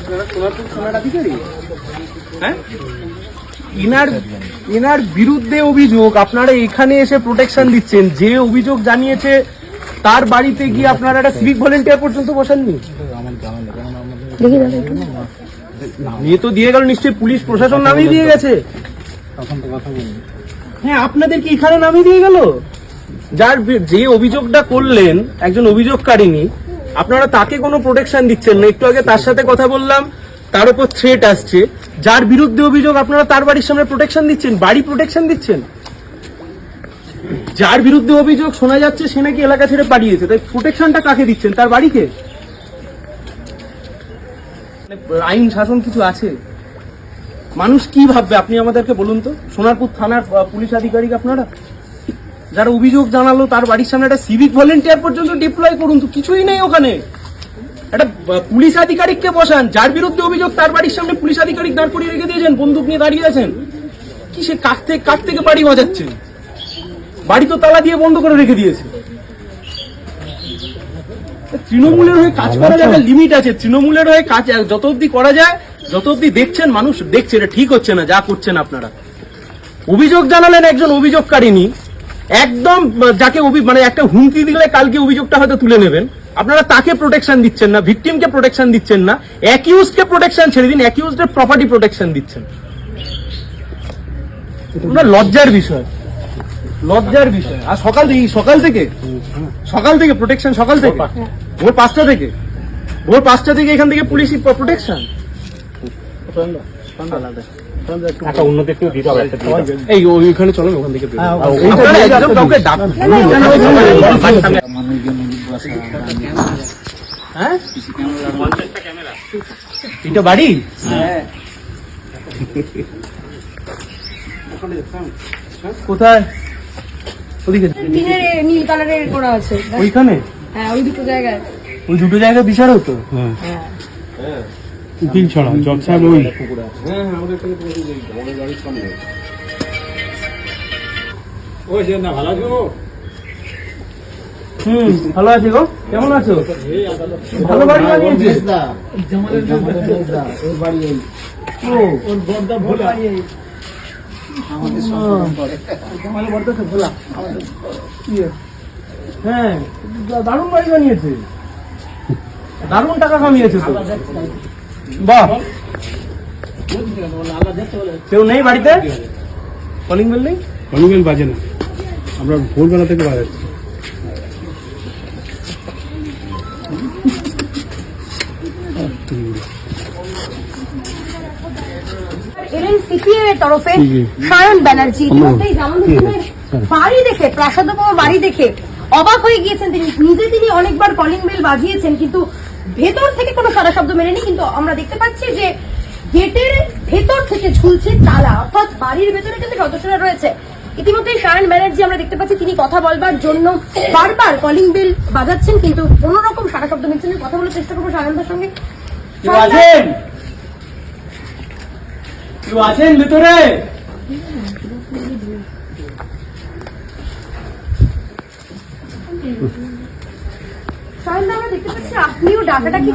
আপনারা সোনারপুর থানার আধিকারিক? হ্যাঁ? ইনার ইনার বিরুদ্ধে অভিযোগ আপনারা এখানে এসে প্রোটেকশন দিচ্ছেন। যে অভিযোগ জানিয়েছে তার বাড়িতে গিয়ে আপনারা একটা সিভিক ভলেন্টিয়ার পর্যন্ত বসাননি? নিয়ে তো দিয়ে গেল নিশ্চয়ই পুলিশ প্রশাসন নামিয়ে দিয়ে গেছে। হ্যাঁ আপনাদেরকে এখানে নামিয়ে দিয়ে গেল? যার যে অভিযোগটা করলেন একজন অভিযোগকারিনী আপনারা তাকে কোনো প্রোটেকশন দিচ্ছেন না। একটু আগে তার সাথে কথা বললাম, তার উপর থ্রেট আসছে। যার বিরুদ্ধে অভিযোগ, আপনারা তার বাড়ির সামনে প্রোটেকশন দিচ্ছেন? বাড়ি প্রোটেকশন দিচ্ছেন? যার বিরুদ্ধে অভিযোগ শোনা যাচ্ছে, সে নাকি এলাকা ছেড়ে পালিয়েছে। তাই প্রোটেকশনটা কাকে দিচ্ছেন? তার বাড়িকে মানে আইন, শাসন কিছু আছে? মানুষ কি ভাববে? আপনি আমাদেরকে বলুন তো। সোনারপুর থানার পুলিশ আধিকারিক আপনারা? যারা অভিযোগ জানালো তার বাড়ির সামনে একটা সিভিক ভলেন্টিয়ার পর্যন্ত ডিপ্লয় করুন তো কিছুই নেই ওখানে। একটা পুলিশ আধিকারিককে বসান যার বিরুদ্ধে অভিযোগ তার বাড়ির সামনে পুলিশ আধিকারিক দাঁড় করিয়ে রেখে দিয়েছেন বন্দুক নিয়ে দাঁড়িয়ে আছেন। কি সে কাঠ থেকে কাঠ থেকে বাড়ি বাজাচ্ছে? বাড়ি তো তালা দিয়ে বন্ধ করে রেখে দিয়েছে। তৃণমূলের হয়ে কাজ করার একটা লিমিট আছে তৃণমূলের হয়ে কাজ যত অব্দি করা যায় যত অব্দি দেখছেন মানুষ দেখছে এটা ঠিক হচ্ছে না যা করছেন আপনারা। অভিযোগ জানালেন একজন অভিযোগকারিনী একদম যাকে অভি- মানে একটা হুমকি দিলে কালকে অভিযোগটা হয়তো তুলে নেবেন। আপনারা তাকে প্রোটেকশন দিচ্ছেন না ভিকটিমকে প্রোটেকশন দিচ্ছেন না অ্যাকিউজকে প্রোটেকশন ছেড়ে দিন অ্যাকিউজদের প্রপার্টি প্রোটেকশন দিচ্ছেন। লজ্জার বিষয়। লজ্জার বিষয়। আর সকাল থেকে সকাল থেকে? সকাল থেকে প্রোটেকশন সকাল থেকে? ভোর পাঁচটা। থেকে? ভোর পাঁচটা থেকে এখান থেকে পুলিশ প্রোটেকশন একটা দিতে হবে। এই ওইখানে চলো ওখান থেকে। হ্যাঁ এটা বাড়ি কোথায় ওদিকে টিনের নীল কালারের করা আছে ওইখানে হ্যাঁ ওই দুটো জায়গায় ওই দুটো জায়গায় বিচার হতো হ্যাঁ উকিল ছড়া জজ সাহেব ওই ওই যে না ভালো আছো হুম ভালো আছি গো। কেমন আছো? ভালো বাড়ি বানিয়েছে ও। জামালের বড়দা তো ভোলা। ইয়ে। হ্যাঁ দারুণ বাড়ি বানিয়েছে। দারুণ টাকা কামিয়েছে তো। বাহ। কেউ নেই বাড়িতে? কলিং বেল নেই? অনুবেল বাজে না। আমরা ভোরবেলা থেকে বাজাচ্ছি। এলেন সিপিএম এর তরফে সায়ন ব্যানার্জি বাড়ি দেখে প্রাসাদোপম বাড়ি দেখে অবাক হয়ে গিয়েছেন তিনি। নিজে তিনি অনেকবার কলিং বেল বাজিয়েছেন, কিন্তু ভেতর থেকে কোনো সারা শব্দ মেলেনি। কিন্তু আমরা দেখতে পাচ্ছি যে গেটের ভেতর থেকে ঝুলছে তালা, অর্থাৎ বাড়ির ভেতরে কিন্তু সদস্যরা রয়েছে। ইতিমধ্যে সায়ন ব্যানার্জি আমরা দেখতে পাচ্ছি তিনি কথা বলবার জন্য বারবার কলিং বেল বাজাচ্ছেন, কিন্তু কোন রকম সারা শব্দ মিলছে না। কথা বলার চেষ্টা করব সায়নদার সঙ্গে। আছেন? আছেন ভেতরে সায়নদা আমরা দেখতে পাচ্ছি আপনিও ডাকাটা কি